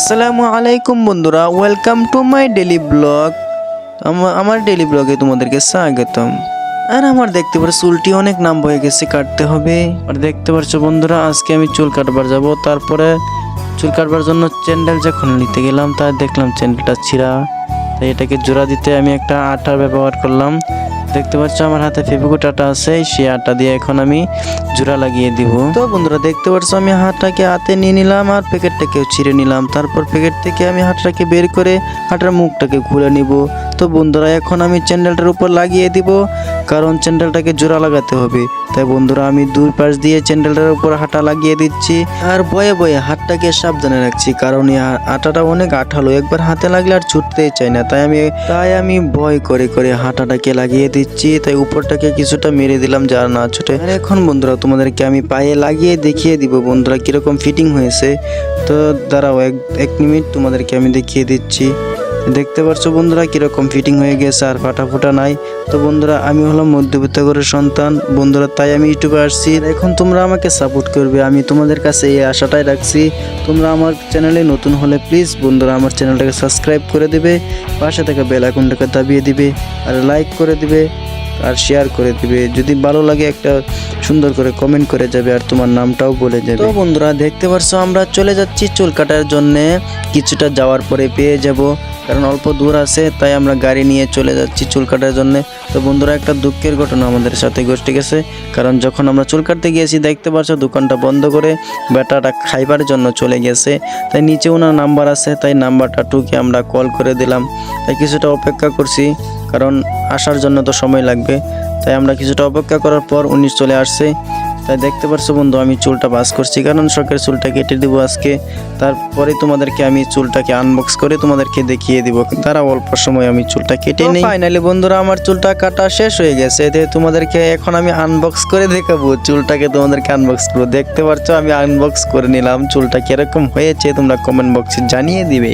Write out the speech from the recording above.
আসসালামু আলাইকুম বন্ধুরা welcome to my daily blog আমার ডেলি ব্লগে তোমাদেরকে স্বাগতম। আর আমার দেখতে পারো চুলটি অনেক নাম হয়ে গেছে, কাটতে হবে। আর দেখতে পারছ বন্ধুরা, আজকে আমি চুল কাটবার যাব। তারপরে চুল কাটবার জন্য চ্যান্ডেল যখন নিতে গেলাম তার দেখলাম চ্যান্ডেলটা ছিঁড়া। তাই এটাকে জোড়া দিতে আমি একটা আটার ব্যবহার করলাম। দেখতে পাচ্ছ আমার হাতে ফেভিকুইট আটা আছে, সেই আটা দিয়ে এখন আমি জোড়া লাগিয়ে দিব। তো বন্ধুরা, দেখতে পাচ্ছ আমি হাতটাকে হাতে নিয়ে নিলাম আর প্যাকেটটাকেও ছিঁড়ে নিলাম। তারপর প্যাকেট থেকে আমি হাতটাকে বের করে হাটার মুখটাকে খুলে নিব। তো বন্ধুরা, এখন আমি চ্যান্ডেলটার উপর লাগিয়ে দিব, কারণ চ্যান্ডেলটাকে জোড়া লাগাতে হবে। তাই বন্ধুরা, আমি দুই পাশ দিয়ে চ্যান্ডেলটার উপর হাঁটা লাগিয়ে দিচ্ছি। আর বয়ে বয়ে হাতটাকে সাবধানে রাখছি, কারণ এই আটাটা অনেক আঠালো। একবার হাতে লাগলে আর ছুটতেই চাই না, তাই আমি তাই আমি ভয় করে করে হাঁটাটাকে লাগিয়ে দিচ্ছি। তাই উপরটাকে কিছুটা মেরে দিলাম যা না ছুটে। এখন বন্ধুরা, তোমাদেরকে আমি পায়ে লাগিয়ে দেখিয়ে দিব, বন্ধুরা, কীরকম ফিটিং হয়েছে। তো দাঁড়াও, এক এক মিনিট তোমাদেরকে আমি দেখিয়ে দিচ্ছি। দেখতে পাচ্ছ বন্ধুরা কীরকম ফিটিং হয়ে গেছে আর ফাটা ফোটা নাই। তো বন্ধুরা, আমি হলাম মধ্যবিত্ত ঘরের সন্তান। বন্ধুরা, তাই আমি ইউটিউবে আসছি। এখন তোমরা আমাকে সাপোর্ট করবে। আমি তোমাদের কাছে এই আশাটাই রাখছি। তোমরা আমার চ্যানেলে নতুন হলে প্লিজ বন্ধুরা আমার চ্যানেলটাকে সাবস্ক্রাইব করে দেবে। পাশে থাকা বেল আইকনটাকে দাবিয়ে দিবে। আর লাইক করে দিবে। আর শেয়ার করে দিবে। যদি ভালো লাগে একটা সুন্দর করে কমেন্ট করে যাবে আর তোমার নামটাও বলে যাবে। তো বন্ধুরা, দেখতে পারছ, আমরা চলে যাচ্ছি চুল কাটার জন্য। কিছুটা যাওয়ার পরে পেয়ে যাব, কারণ অল্প দূর আছে, তাই আমরা গাড়ি নিয়ে চলে যাচ্ছি চুল কাটার জন্য। তো বন্ধুরা, একটা দুঃখের ঘটনা আমাদের সাথে ঘটে গেছে, কারণ যখন আমরা চুল কাটতে গিয়েছি, দেখতে পাচ্ছ দোকানটা বন্ধ করে বেটাটা খাইবার জন্য চলে গেছে। তাই নিচে ওনার নাম্বার আছে, তাই নাম্বারটা টুকে আমরা কল করে দিলাম। তাই কিছুটা অপেক্ষা করছি। কারণ আসার জন্য তো সময় লাগবে। তাই আমরা কিছুটা অপেক্ষা করার পর উনি চলে আসছে। তাই দেখতে পারছ বন্ধু আমি চুলটা বাস করছি। কারণ শখের চুলটা কেটে দিব আজকে। তারপরে তোমাদেরকে আমি চুলটাকে আনবক্স করে তোমাদেরকে দেখিয়ে দিব। তারা অল্প সময় আমি চুলটা কেটে নিই। ফাইনালি বন্ধুরা আমার চুলটা কাটা শেষ হয়ে গেছে। এতে তোমাদেরকে এখন আমি আনবক্স করে দেখাবো। চুলটাকে তোমাদেরকে আনবক্স করব। দেখতে পারছ আমি আনবক্স করে নিলাম। চুলটা কীরকম হয়েছে তোমরা কমেন্ট বক্সে জানিয়ে দিবে।